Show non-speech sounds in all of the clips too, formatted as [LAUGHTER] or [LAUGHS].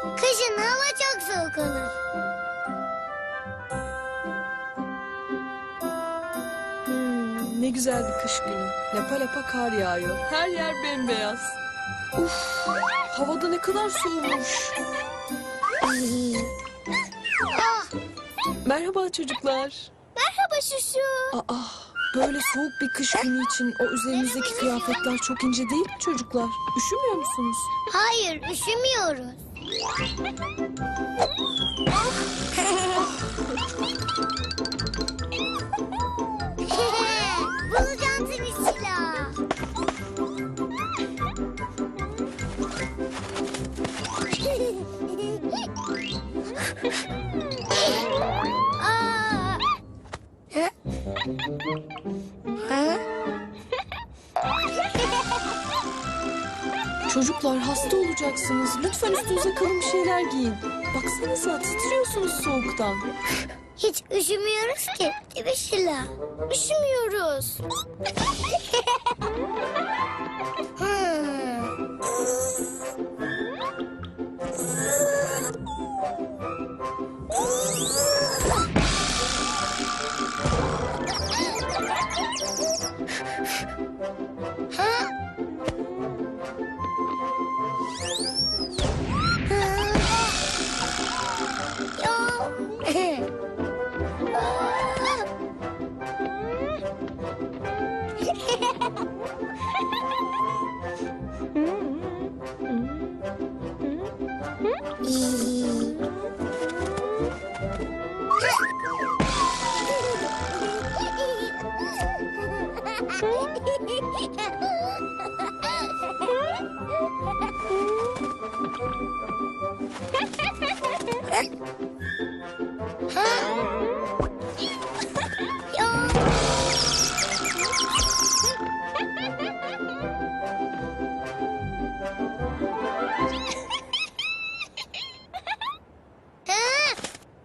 Kışın hava çok soğuk olur. Hmm, ne güzel bir kış günü. Lapa lapa kar yağıyor. Her yer bembeyaz. Uf, havada ne kadar soğumuş. Ah, Merhaba çocuklar. merhaba Şuşu. Aa, böyle soğuk bir kış günü için o üzerinizdeki kıyafetler çok ince değil mi çocuklar? Üşümüyor musunuz? Hayır, üşümüyoruz. [LAUGHS] Çocuklar hasta olacaksınız. Lütfen üstünüze kalın bir şeyler giyin. Baksanıza titriyorsunuz soğuktan. Hiç üşümüyoruz ki. Değil mi Şila? Üşümüyoruz.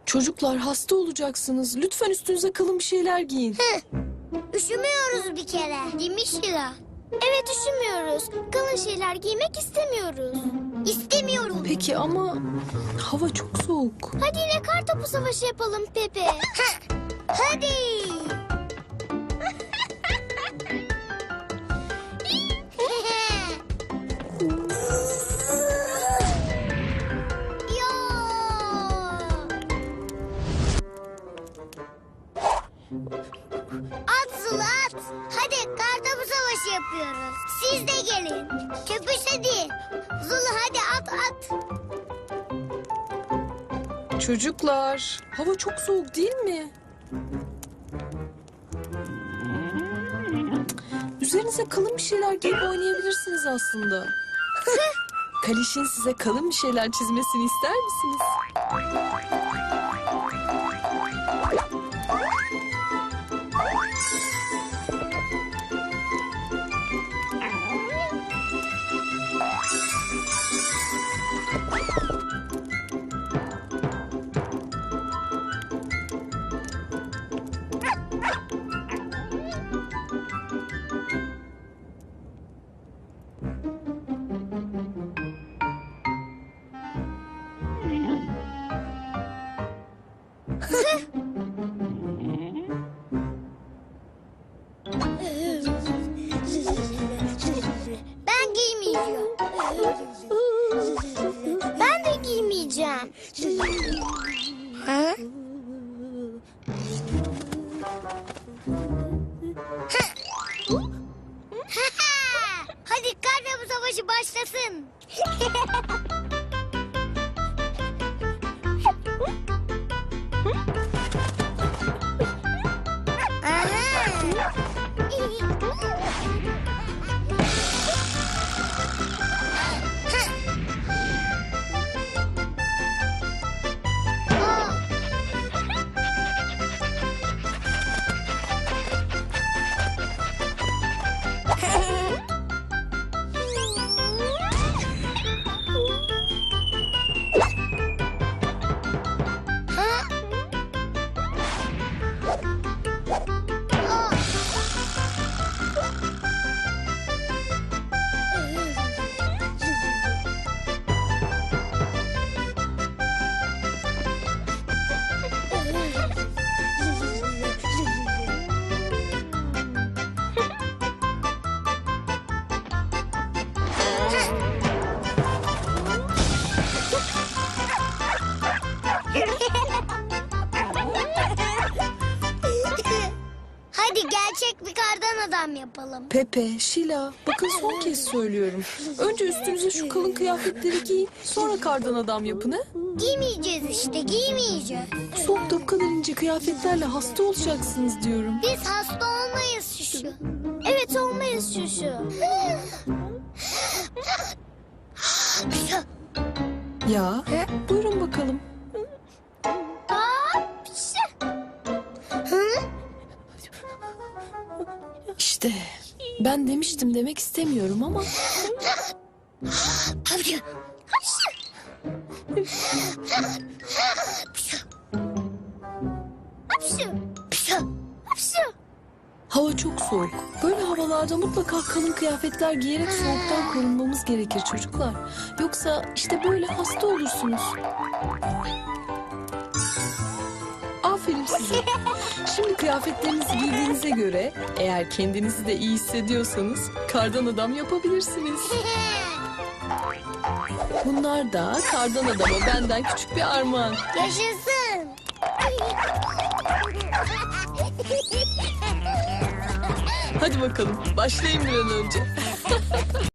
Çocuklar hasta olacaksınız. Lütfen üstünüze kalın bir şeyler giyin. Üşümüyoruz bir kere. Değil mi Şila? Evet üşümüyoruz. Kalın şeyler giymek istemiyoruz. İstemiyorum. Peki ama hava çok soğuk. Hadi yine kar topu savaşı yapalım Pepe. Hadi. Siz de gelin. Köpüş hadi. Zulu hadi at at. Çocuklar hava çok soğuk değil mi? Üzerinize kalın bir şeyler giyip oynayabilirsiniz aslında. [LAUGHS] Kalişin size kalın bir şeyler çizmesini ister misiniz? Savaşı başlasın. [LAUGHS] you adam yapalım. Pepe, Şila, bakın son kez söylüyorum. Önce üstünüze şu kalın kıyafetleri giyin, sonra kardan adam yapın ha? Giymeyeceğiz işte giymeyeceğiz. Soğukta bu kadar ince kıyafetlerle hasta olacaksınız diyorum. Biz hasta olmayız şuşu. Evet olmayız şuşu. Ya, buyurun İşte, ben demiştim demek istemiyorum ama... Hapşı. Hava çok soğuk. Böyle havalarda mutlaka kalın kıyafetler giyerek soğuktan korunmamız gerekir çocuklar. Yoksa işte böyle hasta olursunuz. Aferin size. Şimdi kıyafetlerinizi giydiğinize göre eğer kendinizi de iyi hissediyorsanız kardan adam yapabilirsiniz. Bunlar da kardan adama benden küçük bir armağan. Yaşasın. Hadi bakalım başlayın bir an önce.